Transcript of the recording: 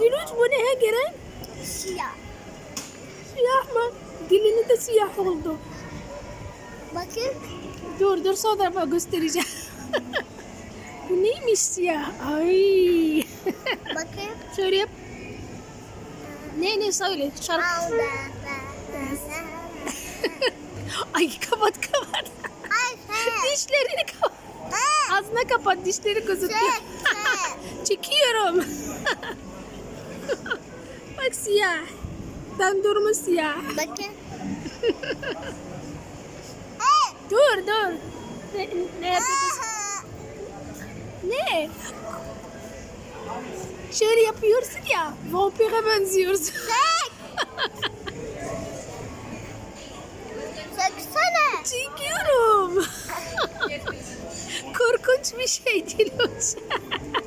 Diloş bu neye gerek? Siyah. Siyah mı? Dilini de siyah oldu. Bakın. Dur dur sonra bak göstereceğim. bu neymiş siyah? Ay. Bakın. Şöyle yap. Ne ne söyle şarkı. Ay kapat kapat. Kapat dişleri gözüküyor. Çek, çek. Çekiyorum. Bak siyah. Ben durma siyah. Bakın. Dur dur. Ne, ne yapıyorsun? Aha. Ne? Şöyle yapıyorsun ya. Vampire benziyorsun. Çek. Çeksene. Çekiyorum. Korkunç bir şey Diloş.